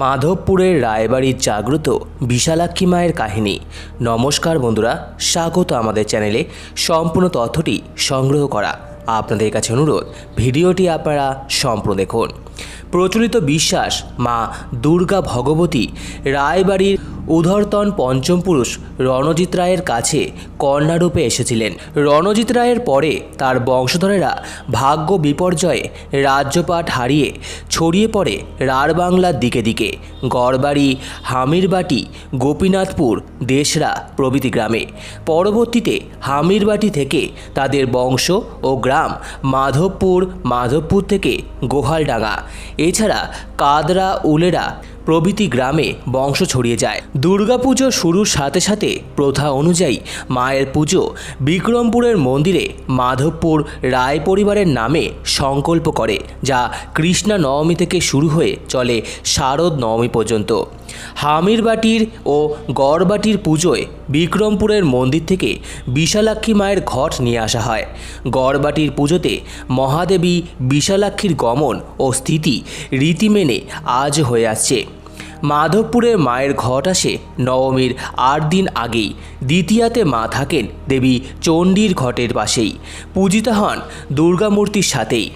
মাধবপুরের রায়বাড়ির জাগ্রত বিশালাক্ষী মায়ের কাহিনী। নমস্কার বন্ধুরা, স্বাগত আমাদের চ্যানেলে। সম্পূর্ণ তথ্যটি সংগ্রহ করা আপনাদের কাছে অনুরোধ। ভিডিওটি আপনারা সম্পূর্ণ দেখুন। প্রচলিত বিশ্বাস মা দুর্গা ভগবতী রায়বাড়ির উধরতন পঞ্চম পুরুষ রণজিৎ রায়ের কাছে কন্যারূপে এসেছিলেন। রণজিৎ রায়ের পরে তার বংশধরেরা ভাগ্য বিপর্যয়ে রাজ্যপাট হারিয়ে ছড়িয়ে পড়ে রাঢ় বাংলার দিকে দিকে। গড়বাড়ি, হামিরবাটি, গোপীনাথপুর দেশরা প্রভৃতি গ্রামে। পরবর্তীতে হামিরবাটি থেকে তাদের বংশ ও গ্রাম মাধবপুর মাধবপুর থেকে গোহালডাঙ্গা। এছাড়া কাদরা, উলেরা প্রভৃতি গ্রামে বংশ ছড়িয়ে যায়। দুর্গাপুজো শুরুর সাথে সাথে প্রথা অনুযায়ী মায়ের পুজো বিক্রমপুরের মন্দিরে মাধবপুর রায় পরিবারের নামে সংকল্প করে, যা কৃষ্ণা নবমী থেকে শুরু হয়ে চলে শারদ নবমী পর্যন্ত। হামিরবাটির ও গড়বাটির পুজোয় বিক্রমপুরের মন্দির থেকে বিশালাক্ষী মায়ের ঘট নিয়ে আসা হয়। গড়বাটির পুজোতে মহাদেবী বিশালাক্ষীর গমন ও স্থিতি রীতি মেনে আজ হয়ে আসছে। মাধবপুরের মায়ের ঘট আসে নবমীর আট দিন আগেই। দ্বিতীয়াতে মা থাকেন দেবী চণ্ডীর ঘটের পাশেই। পূজিতা হন দুর্গামূর্তির সাথেই।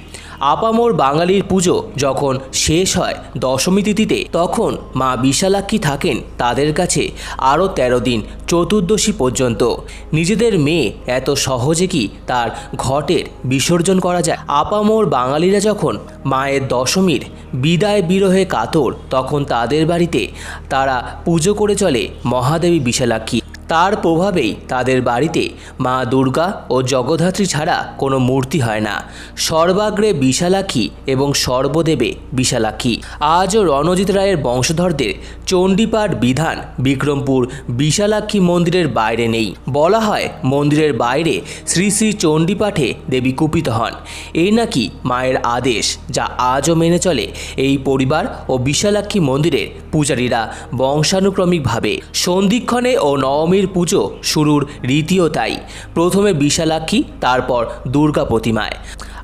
আপামোর বাঙালির পুজো যখন শেষ হয় দশমী তিথিতে, তখন মা বিশালাক্ষী থাকেন তাদের কাছে আরও তেরো দিন চতুর্দশী পর্যন্ত। নিজেদের মেয়ে এত সহজে কি তার ঘটের বিসর্জন করা যায়? আপামোর বাঙালিরা যখন মায়ের দশমীর বিদায় বিরহে কাতর, তখন তাদের বাড়িতে তারা পুজো করে চলে মহাদেবী বিশালাক্ষী। তার প্রভাবেই তাদের বাড়িতে মা দুর্গা ও জগদ্ধাত্রী ছাড়া কোনো মূর্তি হয় না। সর্বাগ্রে বিশালাক্ষী এবং সর্বদেবে বিশালাক্ষী। আজও রণজিৎ রায়ের বংশধরদের চণ্ডীপাঠ বিধান বিক্রমপুর বিশালাক্ষী মন্দিরের বাইরে নেই। বলা হয় মন্দিরের বাইরে শ্রী শ্রী চণ্ডীপাঠে দেবী কুপিত হন। এই নাকি মায়ের আদেশ যা আজও মেনে চলে এই পরিবার ও বিশালাক্ষী মন্দিরের পূজারীরা বংশানুক্রমিকভাবে। সন্ধিক্ষণে ও নবমীর পুজো শুরুর রীতিও তাই। প্রথমে বিশালাক্ষী তারপর দুর্গা প্রতিমায়।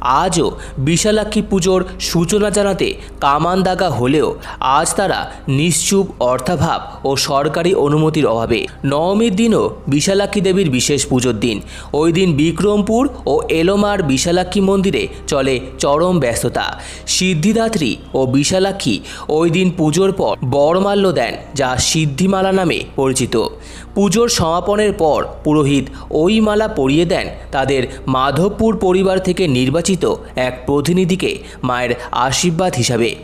আজও বিশালাক্ষী পুজোর সূচনা জানাতে কামান দাগা হলেও আজ তারা নিশ্চুপ অর্থাভাব ও সরকারি অনুমতির অভাবে। নবমীর দিনও বিশালাক্ষী দেবীর বিশেষ পুজোর দিন। ওই দিন বিক্রমপুর ও এলোমার বিশালাক্ষী মন্দিরে চলে চরম ব্যস্ততা। সিদ্ধিদাত্রী ও বিশালাক্ষী ওই দিন পুজোর পর বরমাল্য দেন, যা সিদ্ধিমালা নামে পরিচিত। পুজোর সমাপনের পর পুরোহিত ওই মালা পরিয়ে দেন তাদের মাধবপুর পরিবার থেকে নির্বাচিত এক প্রতিনিধিকে মায়ের আশীর্বাদ হিসাবে।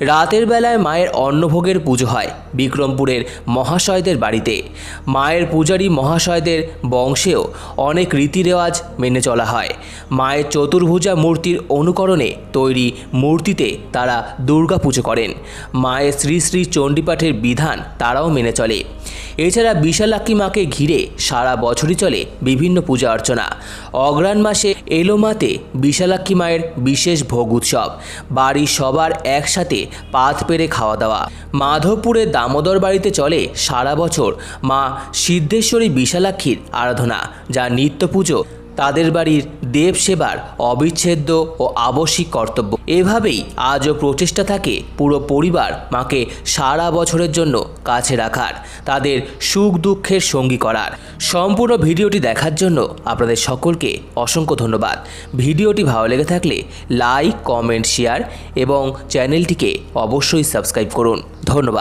রাতের বেলায় মায়ের অন্নভোগের পুজো হয় বিক্রমপুরের মহাশয়দের বাড়িতে। মায়ের পূজারী মহাশয়দের বংশেও অনেক রীতিরেওয়াজ মেনে চলা হয়। মায়ের চতুর্ভুজা মূর্তির অনুকরণে তৈরি মূর্তিতে তারা দুর্গা পুজো করেন। মায়ের শ্রী শ্রী চণ্ডীপাঠের বিধান তারাও মেনে চলে। এছাড়া বিশালাক্ষী মাকে ঘিরে সারা বছরই চলে বিভিন্ন পূজা অর্চনা। অগ্রাণ মাসে এলোমাতে বিশালাক্ষী মায়ের বিশেষ ভোগ উৎসব। বাড়ির সবার একসাথে পাত পেরে খাওয়া দাওয়া। মাধবপুরের দামোদর বাড়িতে চলে সারা বছর মা সিদ্ধেশ্বরী বিশালাক্ষীর আরাধনা, যা নিত্য পুজো তাদের বাড়ির দেব সেবার অবিচ্ছেদ্য ও আবশ্যিক কর্তব্য। এভাবেই আজও প্রচেষ্টা থাকে পুরো পরিবার মাকে সারা বছরের জন্য কাছে রাখার, তাদের সুখ দুঃখের সঙ্গী করার। সম্পূর্ণ ভিডিওটি দেখার জন্য আপনাদের সকলকে অসংখ্য ধন্যবাদ। ভিডিওটি ভালো লেগে থাকলে লাইক, কমেন্ট, শেয়ার এবং চ্যানেলটিকে অবশ্যই সাবস্ক্রাইব করুন। ধন্যবাদ।